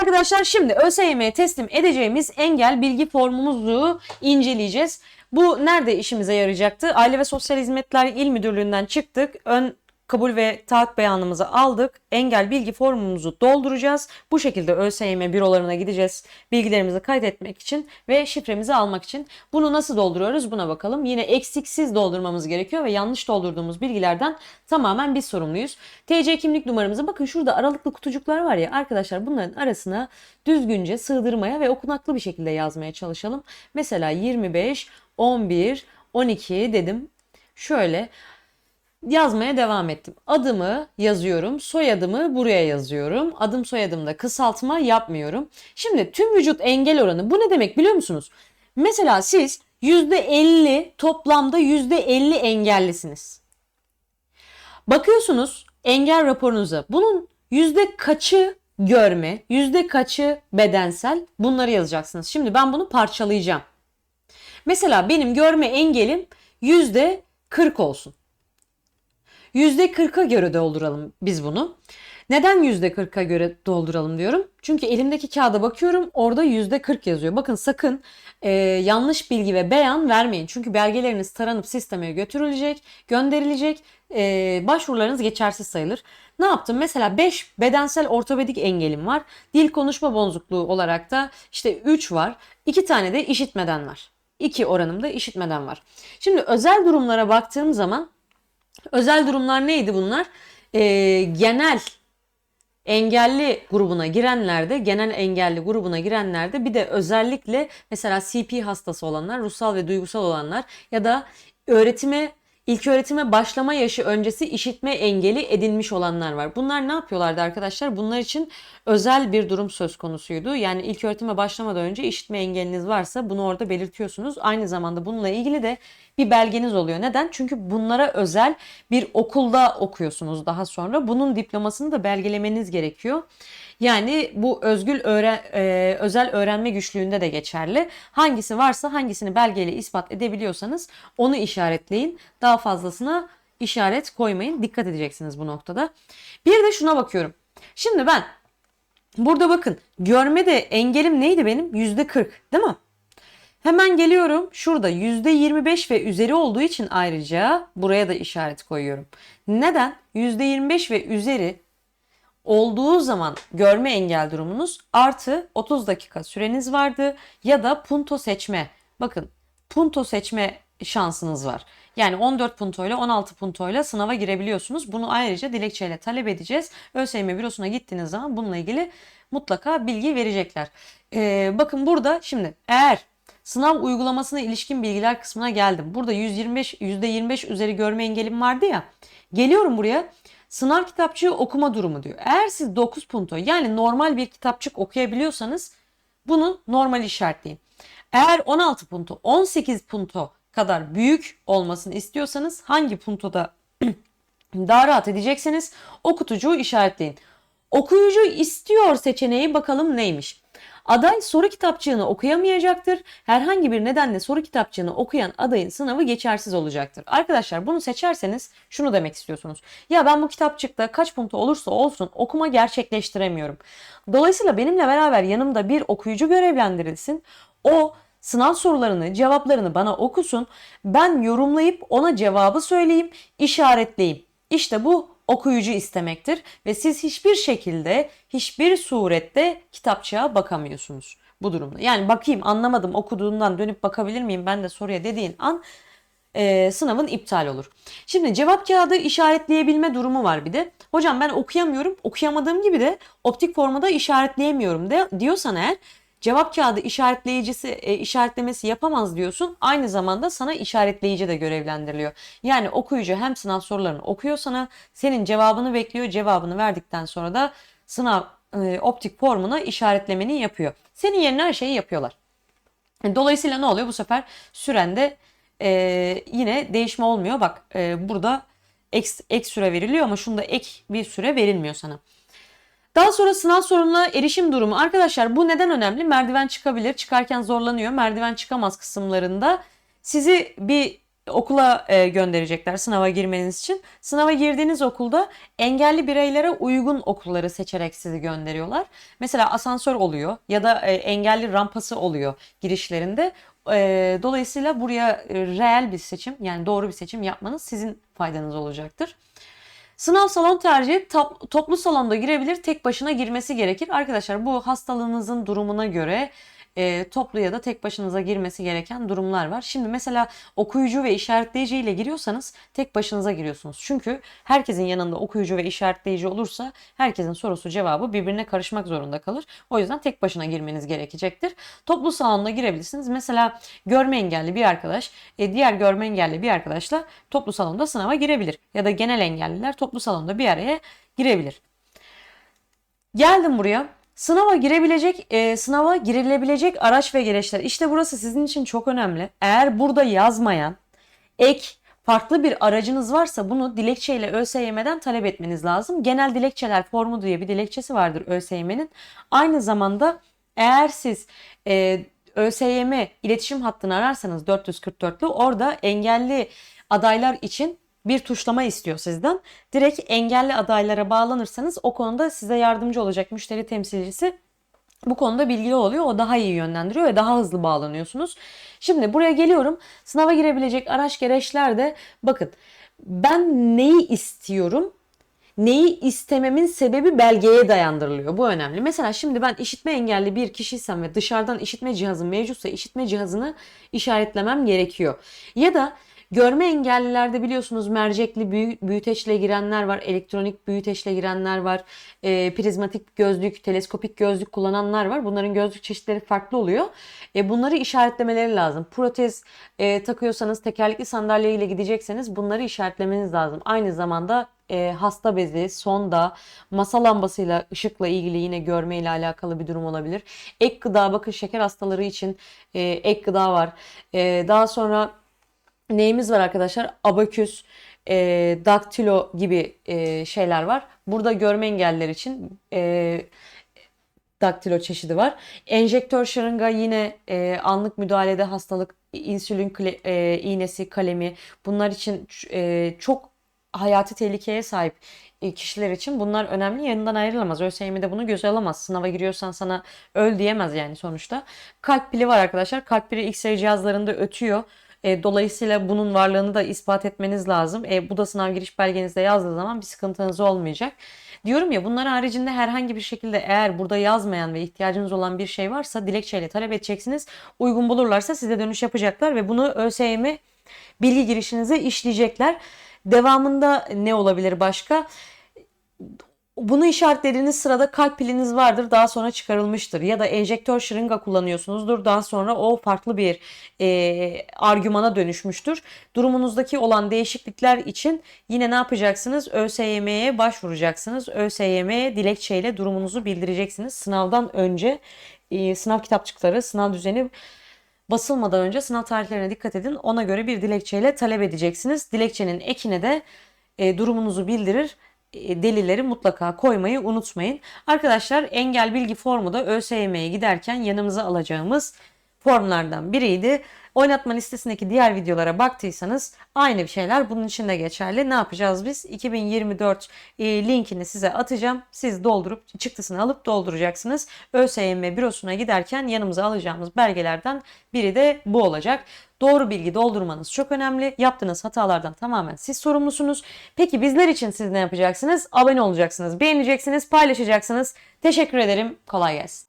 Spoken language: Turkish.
arkadaşlar şimdi ÖSYM'ye teslim edeceğimiz engel bilgi formumuzu inceleyeceğiz. Bu nerede işimize yarayacaktı? Aile ve Sosyal Hizmetler İl Müdürlüğü'nden çıktık. Ön kabul ve taahhüt beyanımızı aldık. Engel bilgi formumuzu dolduracağız. Bu şekilde ÖSYM bürolarına gideceğiz. Bilgilerimizi kaydetmek için ve şifremizi almak için. Bunu nasıl dolduruyoruz buna bakalım. Yine eksiksiz doldurmamız gerekiyor ve yanlış doldurduğumuz bilgilerden tamamen biz sorumluyuz. TC kimlik numaramızı bakın şurada aralıklı kutucuklar var ya arkadaşlar bunların arasına düzgünce sığdırmaya ve okunaklı bir şekilde yazmaya çalışalım. Mesela 25, 11, 12 dedim. Şöyle yazmaya devam ettim. Adımı yazıyorum, soyadımı buraya yazıyorum. Adım soyadımda kısaltma yapmıyorum. Şimdi tüm vücut engel oranı bu ne demek biliyor musunuz? Mesela siz %50 toplamda %50 engellisiniz. Bakıyorsunuz engel raporunuza. Bunun yüzde kaçı görme, yüzde kaçı bedensel bunları yazacaksınız. Şimdi ben bunu parçalayacağım. Mesela benim görme engelim yüzde 40 olsun. %40'a göre dolduralım biz bunu. Neden %40'a göre dolduralım diyorum? Çünkü elimdeki kağıda bakıyorum orada %40 yazıyor. Bakın sakın e, yanlış bilgi ve beyan vermeyin. Çünkü belgeleriniz taranıp sisteme götürülecek, gönderilecek. E, başvurularınız geçersiz sayılır. Ne yaptım? Mesela 5 bedensel ortopedik engelim var. Dil konuşma bozukluğu olarak da işte 3 var. 2 tane de işitmeden var. 2 oranımda işitmeden var. Şimdi özel durumlara baktığım zaman Özel durumlar neydi bunlar? Ee, genel engelli grubuna girenlerde, genel engelli grubuna girenlerde bir de özellikle mesela CP hastası olanlar, ruhsal ve duygusal olanlar ya da öğretime İlk öğretime başlama yaşı öncesi işitme engeli edinmiş olanlar var. Bunlar ne yapıyorlardı arkadaşlar? Bunlar için özel bir durum söz konusuydu. Yani ilk öğretime başlamadan önce işitme engeliniz varsa bunu orada belirtiyorsunuz. Aynı zamanda bununla ilgili de bir belgeniz oluyor. Neden? Çünkü bunlara özel bir okulda okuyorsunuz daha sonra. Bunun diplomasını da belgelemeniz gerekiyor. Yani bu özgül öğren, e, özel öğrenme güçlüğünde de geçerli. Hangisi varsa hangisini belgeyle ispat edebiliyorsanız onu işaretleyin. Daha fazlasına işaret koymayın. Dikkat edeceksiniz bu noktada. Bir de şuna bakıyorum. Şimdi ben burada bakın görme de engelim neydi benim? Yüzde 40 değil mi? Hemen geliyorum. Şurada %25 ve üzeri olduğu için ayrıca buraya da işaret koyuyorum. Neden? %25 ve üzeri olduğu zaman görme engel durumunuz artı 30 dakika süreniz vardı ya da punto seçme. Bakın punto seçme şansınız var. Yani 14 punto ile 16 punto ile sınava girebiliyorsunuz. Bunu ayrıca dilekçeyle talep edeceğiz. ÖSYM bürosuna gittiğiniz zaman bununla ilgili mutlaka bilgi verecekler. Ee, bakın burada şimdi eğer sınav uygulamasına ilişkin bilgiler kısmına geldim. Burada 125 %25 üzeri görme engelim vardı ya. Geliyorum buraya. Sınav kitapçığı okuma durumu diyor. Eğer siz 9 punto yani normal bir kitapçık okuyabiliyorsanız bunu normal işaretleyin. Eğer 16 punto 18 punto kadar büyük olmasını istiyorsanız hangi puntoda daha rahat edecekseniz okutucuğu işaretleyin. Okuyucu istiyor seçeneği bakalım neymiş. Aday soru kitapçığını okuyamayacaktır. Herhangi bir nedenle soru kitapçığını okuyan adayın sınavı geçersiz olacaktır. Arkadaşlar bunu seçerseniz şunu demek istiyorsunuz. Ya ben bu kitapçıkta kaç punto olursa olsun okuma gerçekleştiremiyorum. Dolayısıyla benimle beraber yanımda bir okuyucu görevlendirilsin. O sınav sorularını, cevaplarını bana okusun. Ben yorumlayıp ona cevabı söyleyeyim, işaretleyeyim. İşte bu okuyucu istemektir ve siz hiçbir şekilde, hiçbir surette kitapçığa bakamıyorsunuz bu durumda. Yani bakayım anlamadım okuduğundan dönüp bakabilir miyim ben de soruya dediğin an e, sınavın iptal olur. Şimdi cevap kağıdı işaretleyebilme durumu var bir de. Hocam ben okuyamıyorum, okuyamadığım gibi de optik formada işaretleyemiyorum de diyorsan eğer cevap kağıdı işaretleyicisi e, işaretlemesi yapamaz diyorsun. Aynı zamanda sana işaretleyici de görevlendiriliyor. Yani okuyucu hem sınav sorularını okuyor sana, senin cevabını bekliyor. Cevabını verdikten sonra da sınav e, optik formuna işaretlemeni yapıyor. Senin yerine her şeyi yapıyorlar. Dolayısıyla ne oluyor? Bu sefer sürende e, yine değişme olmuyor. Bak e, burada ek, ek süre veriliyor ama şunda ek bir süre verilmiyor sana. Daha sonra sınav sorununa erişim durumu. Arkadaşlar bu neden önemli? Merdiven çıkabilir. Çıkarken zorlanıyor. Merdiven çıkamaz kısımlarında sizi bir okula e, gönderecekler sınava girmeniz için. Sınava girdiğiniz okulda engelli bireylere uygun okulları seçerek sizi gönderiyorlar. Mesela asansör oluyor ya da e, engelli rampası oluyor girişlerinde. E, dolayısıyla buraya reel bir seçim yani doğru bir seçim yapmanız sizin faydanız olacaktır. Sınav salon tercihi top- toplu salonda girebilir, tek başına girmesi gerekir. Arkadaşlar bu hastalığınızın durumuna göre e, toplu ya da tek başınıza girmesi gereken durumlar var. Şimdi mesela okuyucu ve işaretleyici ile giriyorsanız tek başınıza giriyorsunuz. Çünkü herkesin yanında okuyucu ve işaretleyici olursa herkesin sorusu cevabı birbirine karışmak zorunda kalır. O yüzden tek başına girmeniz gerekecektir. Toplu salonda girebilirsiniz. Mesela görme engelli bir arkadaş e, diğer görme engelli bir arkadaşla toplu salonda sınava girebilir. Ya da genel engelliler toplu salonda bir araya girebilir. Geldim buraya. Sınava girebilecek, e, sınava girilebilecek araç ve gereçler. İşte burası sizin için çok önemli. Eğer burada yazmayan ek farklı bir aracınız varsa bunu dilekçeyle ÖSYM'den talep etmeniz lazım. Genel dilekçeler formu diye bir dilekçesi vardır ÖSYM'nin. Aynı zamanda eğer siz e, ÖSYM iletişim hattını ararsanız 444'lü orada engelli adaylar için bir tuşlama istiyor sizden. Direkt engelli adaylara bağlanırsanız o konuda size yardımcı olacak müşteri temsilcisi bu konuda bilgili oluyor. O daha iyi yönlendiriyor ve daha hızlı bağlanıyorsunuz. Şimdi buraya geliyorum. Sınava girebilecek araç gereçler de bakın ben neyi istiyorum? Neyi istememin sebebi belgeye dayandırılıyor. Bu önemli. Mesela şimdi ben işitme engelli bir kişiysem ve dışarıdan işitme cihazım mevcutsa işitme cihazını işaretlemem gerekiyor. Ya da Görme engellilerde biliyorsunuz mercekli büyü- büyüteçle girenler var, elektronik büyüteçle girenler var, e, prizmatik gözlük, teleskopik gözlük kullananlar var. Bunların gözlük çeşitleri farklı oluyor. E, bunları işaretlemeleri lazım. Protez e, takıyorsanız, tekerlekli sandalye ile gidecekseniz bunları işaretlemeniz lazım. Aynı zamanda e, hasta bezi, sonda, masa lambasıyla, ışıkla ilgili yine görme ile alakalı bir durum olabilir. Ek gıda, bakın şeker hastaları için e, ek gıda var. E, daha sonra neyimiz var arkadaşlar? Abaküs, e, daktilo gibi e, şeyler var. Burada görme engelliler için e, daktilo çeşidi var. Enjektör şırınga yine e, anlık müdahalede hastalık, insülin e, iğnesi, kalemi bunlar için e, çok hayati tehlikeye sahip e, kişiler için bunlar önemli. Yanından ayrılamaz. ÖSYM'de bunu göze alamaz. Sınava giriyorsan sana öl diyemez yani sonuçta. Kalp pili var arkadaşlar. Kalp pili X-ray cihazlarında ötüyor. E, dolayısıyla bunun varlığını da ispat etmeniz lazım. E, bu da sınav giriş belgenizde yazdığı zaman bir sıkıntınız olmayacak. Diyorum ya bunlar haricinde herhangi bir şekilde eğer burada yazmayan ve ihtiyacınız olan bir şey varsa dilekçeyle talep edeceksiniz. Uygun bulurlarsa size dönüş yapacaklar ve bunu ÖSYM bilgi girişinize işleyecekler. Devamında ne olabilir başka? Bunu işaretlediğiniz sırada kalp piliniz vardır daha sonra çıkarılmıştır ya da enjektör şırınga kullanıyorsunuzdur daha sonra o farklı bir e, argümana dönüşmüştür. Durumunuzdaki olan değişiklikler için yine ne yapacaksınız? ÖSYM'ye başvuracaksınız. ÖSYM'ye dilekçeyle durumunuzu bildireceksiniz. Sınavdan önce e, sınav kitapçıkları, sınav düzeni basılmadan önce sınav tarihlerine dikkat edin. Ona göre bir dilekçeyle talep edeceksiniz. Dilekçenin ekine de e, durumunuzu bildirir delilleri mutlaka koymayı unutmayın. Arkadaşlar engel bilgi formu da ÖSYM'ye giderken yanımıza alacağımız formlardan biriydi. Oynatma listesindeki diğer videolara baktıysanız aynı bir şeyler bunun için de geçerli. Ne yapacağız biz? 2024 e, linkini size atacağım. Siz doldurup çıktısını alıp dolduracaksınız. ÖSYM bürosuna giderken yanımıza alacağımız belgelerden biri de bu olacak. Doğru bilgi doldurmanız çok önemli. Yaptığınız hatalardan tamamen siz sorumlusunuz. Peki bizler için siz ne yapacaksınız? Abone olacaksınız, beğeneceksiniz, paylaşacaksınız. Teşekkür ederim. Kolay gelsin.